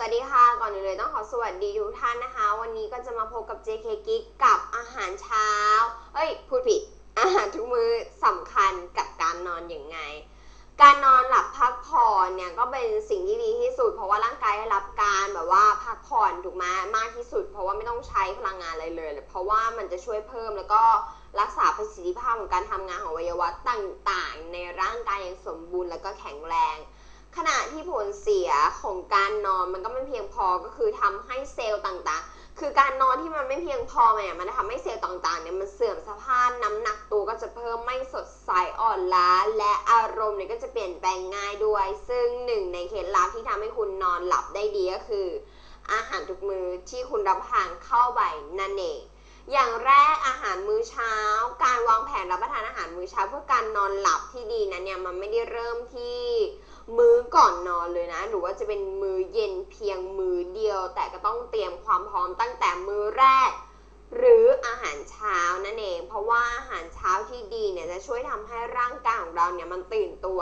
สวัสดีค่ะ ก่อนอื่นเลยต้องขอสวัสดีทุกท่านนะคะ วันนี้ก็จะมาพบกับ JK Geek กับอาหารเช้า เอ้ย พูดผิด อาหารทุกมื้อสำคัญกับการนอนอย่างไง การนอนหลับพักผ่อนเนี่ยก็เป็นสิ่งที่ดีที่สุด เพราะว่าร่างกายได้รับการแบบว่าพักผ่อนถูกไหมมากที่สุด เพราะว่าไม่ต้องใช้พลังงานอะไรเลย เพราะว่ามันจะช่วยเพิ่มแล้วก็รักษาประสิทธิภาพของการทำงานของอวัยวะต่างๆ ในร่างกายอย่างสมบูรณ์แล้วก็แข็งแรง ขณะที่ผลเสียของการนอนมันก็ไม่เพียงพอก็คือทำให้เซลล์ต่างๆ คือการนอนที่มันไม่เพียงพอเนี่ยมันจะทำให้เซลล์ต่างๆเนี่ยมันเสื่อมสภาพน้ำหนักตัวก็จะเพิ่มไม่สดใสอ่อนล้า และอารมณ์เนี่ยก็จะเปลี่ยนแปลงง่ายด้วย ซึ่งหนึ่งในเคล็ดลับที่ทำให้คุณนอนหลับได้ดีก็คือ อาหารทุกมือที่คุณรับทานเข้าไปนั่นเอง อย่างแรกอาหารมื้อเช้า การวางแผนรับประทานอาหารมื้อเช้า เพื่อการนอนหลับที่ดีนั้นเนี่ยมันไม่ได้เริ่มที่มื้อก่อนนอนเลยนะ หรือว่าจะเป็นมื้อเย็นเพียงมื้อเดียว แต่ก็ต้องเตรียมความพร้อมตั้งแต่มื้อแรก หรืออาหารเช้านั่นเอง เพราะว่าอาหารเช้าที่ดีเนี่ยจะช่วยทำให้ร่างกายของเราเนี่ยมันตื่นตัว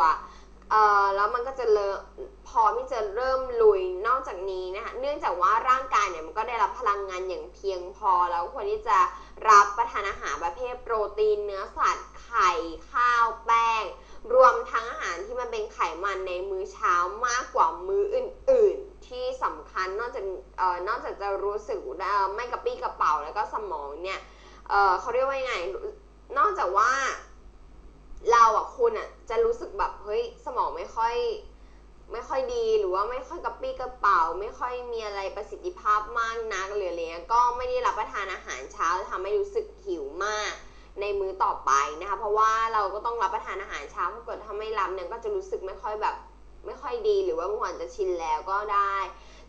เอ่อแล้วมันก็จะเลอะพร้อมที่จะเริ่มลุยนอกจากนี้นะคะเนื่องจากว่าร่างกายเนี่ยมันก็ได้รับพลังงานอย่างเพียงพอแล้วควรที่จะรับประทานอาหารประเภทโปรตีนเนื้อสัตว์ไข่ข้าวแป้ง รวมทั้งอาหารที่มันเป็นไขมันในมื้อเช้ามากกว่ามื้ออื่น ๆ ที่สำคัญนอกจากเอ่อนอกจากจะรู้สึกไม่กระปี้กระเป๋าแล้วก็สมองเนี่ยเอ่อเขาเรียกว่ายังไงนอกจากว่า เราอะคุณอะจะรู้สึกแบบเฮ้ยสมองไม่ค่อย ไม่ค่อยดีหรือว่าไม่ค่อยกระปี้กระเป๋า ไม่ค่อยมีอะไรประสิทธิภาพมากนักหรืออะไรเงี้ยก็ไม่ได้รับประทานอาหารเช้าทำให้รู้สึกหิวมากในมื้อต่อไปนะคะเพราะว่าเราก็ต้องรับประทานอาหารเช้าถ้าเกิดถ้าไม่รับเนี่ยก็จะรู้สึกไม่ค่อยแบบไม่ค่อยดีหรือว่าบางวันจะชินแล้วก็ได้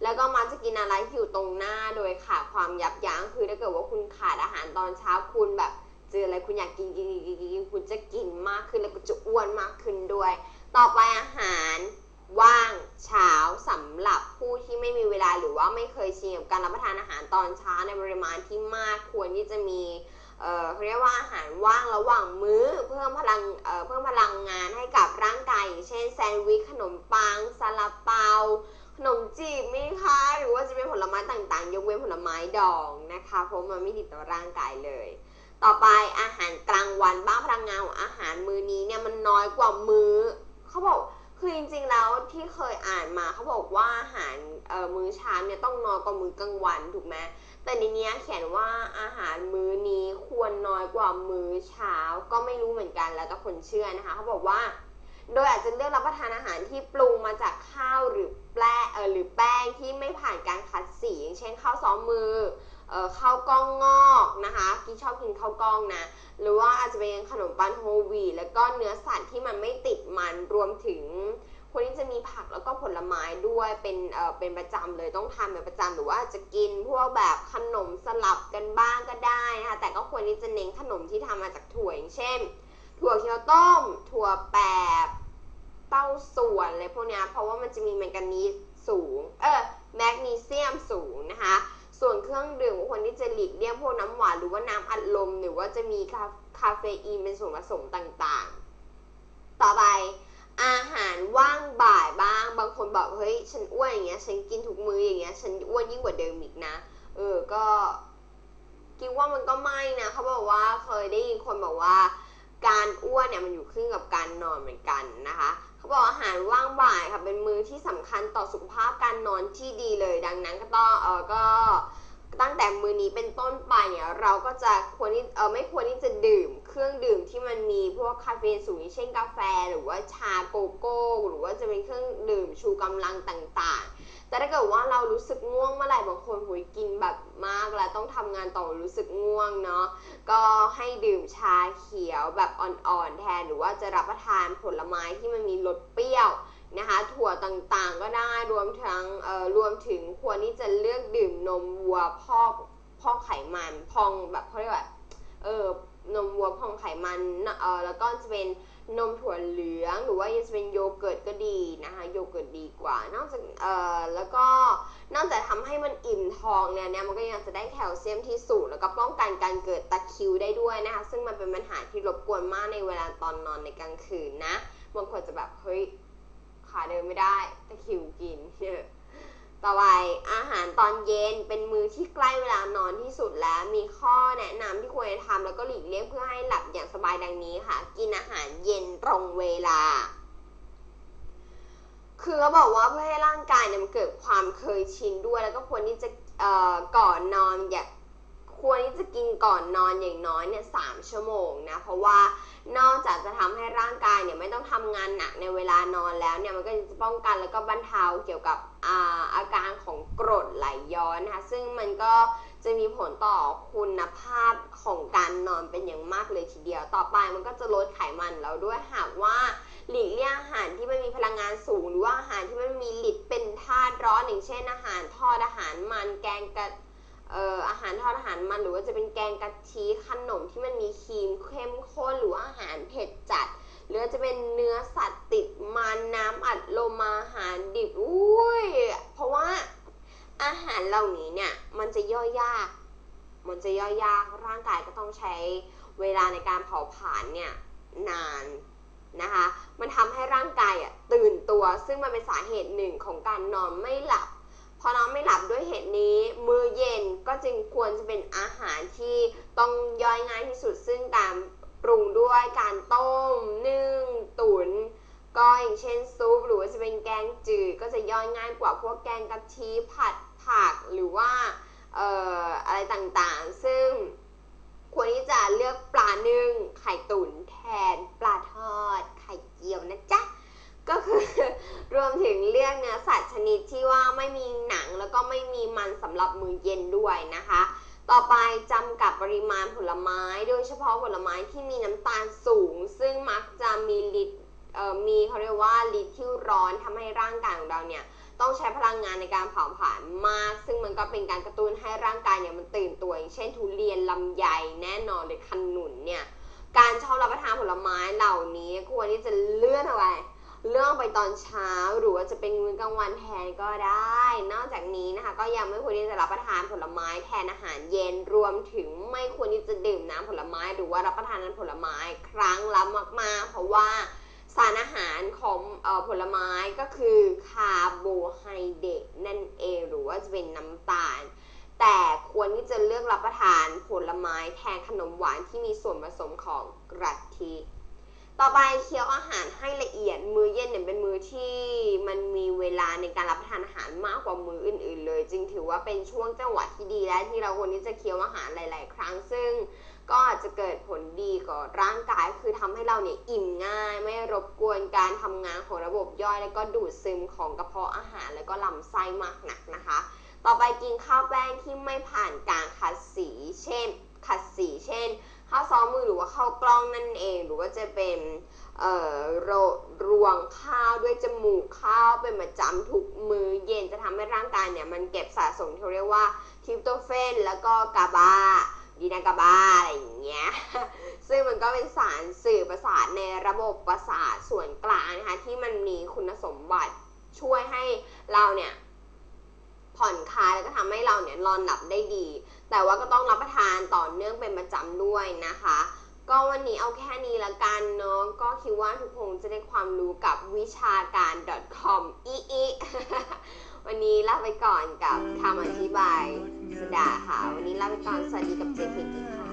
แล้วก็มักจะกินอะไรที่อยู่ตรงหน้าโดยขาดความยับยั้งคือถ้าเกิดว่าคุณขาดอาหารตอนเช้าคุณแบบ เจออะไรคุณอยากกินกินกินกินกินคุณจะกินมากขึ้นแล้วก็จะอ้วนมากขึ้นด้วย ต่อไปอาหารว่างเช้าสำหรับผู้ที่ไม่มีเวลาหรือว่าไม่เคยชินกับการรับประทานอาหารตอนเช้าในปริมาณที่มากควรที่จะมีเอ่อเขาเรียกว่าอาหารว่างระหว่างมื้อเพิ่มพลังเอ่อเพิ่มพลังงานให้กับร่างกายอย่างเช่นแซนด์วิชขนมปังซาลาเปาขนมจีบไหมคะหรือว่าจะเป็นผลไม้ต่างๆ ยกเว้นผลไม้ดองนะคะเพราะมันไม่ดีต่อร่างกายเลย ต่อไปอาหารกลางวันบ้างพลังงานของอาหารมื้อนี้เนี่ยมันน้อยกว่ามื้อเขาบอกคือจริงๆแล้วที่เคยอ่านมาเขาบอกว่าอาหารมื้อเช้าเนี่ยต้องน้อยกว่ามื้อกลางวันถูกไหมแต่ในเนี้ยเขียนว่าอาหารมื้อนี้ควรน้อยกว่ามื้อเช้าก็ไม่รู้เหมือนกันแล้วแต่คนเชื่อนะคะเขาบอกว่า โดยอาจจะเลือกรับประทานอาหารที่ปรุงมาจากข้าวหรือแป้งเออหรือแป้งที่ไม่ผ่านการคัดสีอย่างเช่นข้าวซ้อมมือ ข้าวกล้องงอกนะคะกิ๊ชอบกินข้าวกล้องนะ หรือว่าอาจจะเป็นขนมปังโฮวีแล้วก็เนื้อสัตว์ที่มันไม่ติดมันรวมถึงควรที่จะมีผักแล้วก็ผลไม้ด้วยเป็นเอ่อเป็นประจำเลยต้องทานเป็นประจำหรือว่าจะกินพวกแบบขนมสลับกันบ้างก็ได้นะคะแต่ก็ควรที่จะเน้นขนมที่ทำมาจากถั่วอย่างเช่น ถั่วเคียวต้ม ถั่วแปบเต้าส่วนอะไรพวกนี้เพราะว่ามันจะมีแมงกานีสสูงเออแมกนีเซียมสูงนะคะ ส่วนเครื่องดื่มควรที่จะหลีกเลี่ยงพวกน้ำหวานหรือว่าน้ำอัดลม หรือว่าจะมีคาคาเฟอีนเป็นส่วนผสมต่างๆ ต่อไปอาหารว่างบ่ายบ้าง บางคนบอกเฮ้ยฉันอ้วนอย่างเงี้ย ฉันกินทุกมื้ออย่างเงี้ย ฉันอ้วนยิ่งกว่าเดิมอีกนะ เออ ก็คิดว่ามันก็ไม่นะเขาบอกว่าเคยได้ยินคนบอกว่า การอ้วนเนี่ยมันอยู่ขึ้นกับการนอนเหมือนกันนะคะ เขาบอกอาหารว่างบ่ายค่ะเป็นมือที่สำคัญต่อสุขภาพการนอนที่ดีเลย ดังนั้นก็ต้องเออก็ตั้งแต่มือนี้เป็นต้นไปเนี่ยเราก็จะควรที่เออไม่ควรที่จะดื่ม เครื่องดื่มที่มันมีพวกคาเฟอีนสูงเช่นกาแฟ หรือว่าชาโกโก้ หรือว่าจะเป็นเครื่องดื่มชูกำลังต่างๆ แต่ถ้าเกิดว่าเรารู้สึกง่วงเมื่อไหร่บางคนหุยกินแบบมากแล้วต้องทำงานต่อรู้สึกง่วงเนาะก็ให้ดื่มชาเขียวแบบอ่อนๆแทนหรือว่าจะรับประทานผลไม้ที่มันมีรสเปรี้ยวนะคะถั่วต่างๆก็ได้รวมทั้งเอ่อรวมถึงควรที่จะเลือกดื่มนมวัวพอกพอกไขมันพองแบบเขาเรียกว่าเออนมวัวพองไขมันเอ่อแล้วก็จะเป็น นมถั่วเหลือง หรือว่าจะเป็นโยเกิร์ตก็ดีนะคะโยเกิร์ตดีกว่านอกจากเอ่อแล้วก็นอกจากทำให้มันอิ่มท้องเนี่ยเนี่ยมันก็ยังจะได้แคลเซียมที่สูง แล้วก็ป้องกันการเกิดตะคริวได้ด้วยนะคะซึ่งมันเป็นปัญหาที่รบกวนมากในเวลาตอนนอนในกลางคืนนะบางคนจะแบบเฮ้ยขาเดินไม่ได้ตะคริวกินเออ ต่อไปอาหารตอนเย็นเป็นมื้อที่ใกล้เวลานอนที่สุดแล้ว มีข้อแนะนำที่ควรจะทำแล้วก็หลีกเลี่ยงเพื่อให้หลับอย่างสบายดังนี้ค่ะ กินอาหารเย็นตรงเวลา คือเขาบอกว่าเพื่อให้ร่างกายเนี่ยมันเกิดความเคยชินด้วย แล้วก็ควรที่จะก่อนนอนอย่า ควรที่จะกินก่อนนอนอย่างน้อยเนี่ยสามชั่วโมงนะ เพราะว่านอกจากจะทำให้ร่างกายเนี่ยไม่ต้องทำงานหนักในเวลานอนแล้วเนี่ยมันก็จะป้องกันแล้วก็บรรเทาเกี่ยวกับอาอาการของกรดไหลย้อนนะคะซึ่งมันก็จะมีผลต่อคุณภาพของการนอนเป็นอย่างมากเลยทีเดียว ต่อไปมันก็จะลดไขมันเราด้วยหากว่าหลีกเลี่ยงอาหารที่มันมีพลังงานสูง หรือว่าอาหารที่มันมีฤทธิ์เป็นธาตุร้อนอย่างเช่นอาหารทอดอาหารมันแกงกะ อาหารทอดอาหารมันหรือว่าจะเป็นแกงกะทิขนมที่มันมีครีมเข้มข้นหรือว่าอาหารเผ็ดจัด หรือว่าจะเป็นเนื้อสัตว์ติดมันน้ำอัดลมอาหารดิบอุ้ยเพราะว่าอาหารเหล่านี้เนี่ยมันจะย่อยยาก มันจะย่อยยากร่างกายก็ต้องใช้เวลาในการเผาผลาญเนี่ยนานนะคะ มันทำให้ร่างกายอะตื่นตัว ซึ่งมันเป็นสาเหตุหนึ่งของการนอนไม่หลับ พอนอนไม่หลับด้วยเหตุนี้มือ จึงควรจะเป็นอาหารที่ต้องย่อยง่ายที่สุดซึ่งการปรุงด้วยการต้ม นึ่ง ตุ๋นก็อย่างเช่นซุปหรือว่าจะเป็นแกงจืดก็จะย่อยง่ายกว่าพวกแกงกะทิผัดผักหรือว่าเอ่ออะไรต่างๆ ซึ่งควรที่จะเลือกปลานึ่งไข่ตุ๋นแทนปลาทอด ไข่เจียวนะจ๊ะ ก็คือรวมถึงเลือกเนื้อสัตว์ชนิดที่ว่าไม่มีหนังแล้วก็ไม่มีมันสำหรับมื้อเย็นด้วยนะคะ ต่อไปจำกัดปริมาณผลไม้ โดยเฉพาะผลไม้ที่มีน้ำตาลสูง ซึ่งมักจะมีฤทธิ์มีเขาเรียกว่าฤทธิ์ที่ร้อนทำให้ร่างกายของเราเนี่ยต้องใช้พลังงานในการเผาผลาญมาก ซึ่งมันก็เป็นการกระตุ้นให้ร่างกายเนี่ยมันตื่นตัวอย่างเช่นทุเรียนลำไยแน่นอนเลยขนุนเนี่ยการชอบรับประทานผลไม้เหล่านี้ควรที่จะเลื่อนเอาไว้ เลือนไปตอนเช้าหรือว่าจะเป็นมื้อกลางวันแทนก็ได้ นอกจากนี้นะคะ ก็ยังไม่ควรที่จะรับประทานผลไม้แทนอาหารเย็นรวมถึงไม่ควรที่จะดื่มน้ำผลไม้ หรือว่ารับประทานน้ำผลไม้ครั้งละมาก ๆ เพราะว่าสารอาหารของออผลไม้ก็คือคาร์โบไฮเดรตนั่นเองหรือว่าจะเป็นน้ำตาล แต่ควรที่จะเลือกรับประทานผลไม้แทนขนมหวานที่มีส่วนผสมของกะทิ ต่อไปเคี้ยวอาหารให้ละเอียด มื้อเย็นเนี่ยเป็นมื้อที่มันมีเวลาในการรับประทานอาหารมากกว่ามื้ออื่น ๆ เลย จึงถือว่าเป็นช่วงจังหวะที่ดีและที่เราควรที่จะเคี้ยวอาหารหลาย ๆ ครั้ง ซึ่งก็อาจจะเกิดผลดีกับร่างกายคือทำให้เราเนี่ยอิ่มง่าย ไม่รบกวนการทำงานของระบบย่อย แล้วก็ดูดซึมของกระเพาะอาหาร แล้วก็ลำไส้มากหนักนะคะ ต่อไปกินข้าวแป้งที่ไม่ผ่านการขัดสี เช่น ขัดสีเช่น ข้าวซ้อมมือหรือว่าข้าวกล้องนั่นเอง หรือว่าจะเป็นเอ่อโรวงข้าวด้วยจมูกข้าวเป็นประจำทุกมื้อเย็นจะทำให้ร่างกายเนี่ยมันเก็บสะสมที่เขาเรียกว่าทริปโตเฟนแล้วก็กาบาดีนากาบาอะไรอย่างเงี้ย ซึ่งมันก็เป็นสารสื่อประสาทในระบบประสาทส่วนกลางนะคะที่มันมีคุณสมบัติช่วยให้เราเนี่ยผ่อนคลายแล้วก็ทำให้เราเนี่ยนอนหลับได้ดี แต่ว่าก็ต้องรับประทานต่อเนื่องเป็นประจำด้วยนะคะ ก็วันนี้เอาแค่นี้ละกันเนาะก็คิดว่าทุกคนจะได้ความรู้กับวิชาการ .com อีอีวันนี้ลาไปก่อนกับคำอธิบายสดาค่ะ วันนี้ลาไปก่อนสวัสดีกับเจเพกิค่ะ